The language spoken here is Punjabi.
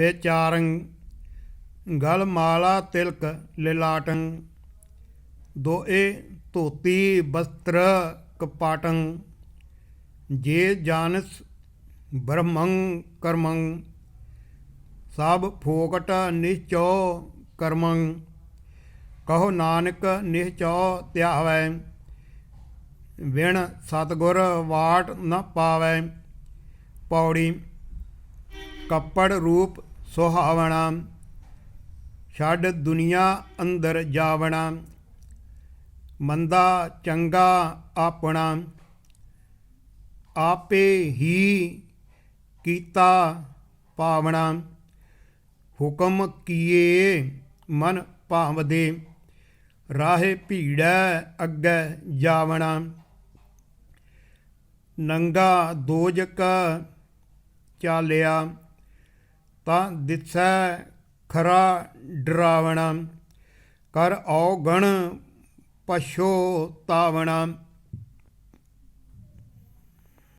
ਵਿਚਾਰੰ ਗਲ ਮਾਲਾ ਤਿਲਕ ਲਿਲਾਟੰ, ਦੋਏ ਧੋਤੀ ਬਸਤਰ ਕਪਾਟੰ, ਜੇ ਜਾਨਸ ਬ੍ਰਹਮੰ ਕਰਮੰ, ਸਭ ਫੋਕਟ ਨਿਸ਼ਚੋ ਕਰਮੰ, ਕਹੋ ਨਾਨਕ ਨਿਸ਼ਚੋ ਧਿਆਵੈ ਵਿਣ ਸਤਗੁਰ ਵਾਟ ਨ ਪਾਵੈ, ਪੌੜੀ ਕੱਪੜ ਰੂਪ ਸੁਹਾਵਣਾ, ਛੱਡ ਦੁਨੀਆ ਅੰਦਰ ਜਾਵਣਾ, ਮੰਦਾ ਚੰਗਾ ਆਪਣਾ, ਆਪੇ ਹੀ ਕੀਤਾ ਪਾਵਣਾ, ਹੁਕਮ ਕੀਏ ਮਨ ਭਾਵਦੇ, ਰਾਹੇ ਭੀੜੈ ਅੱਗੇ ਜਾਵਣਾ। ਨੰਗਾ ਦੋਜਕ ਚਾਲਿਆ ਤਾਂ ਦਿਸੈ ਖਰਾ ਡਰਾਵਣਾ ਕਰ ਔਗਣ ਪਛੋ ਤਾਵਣਾ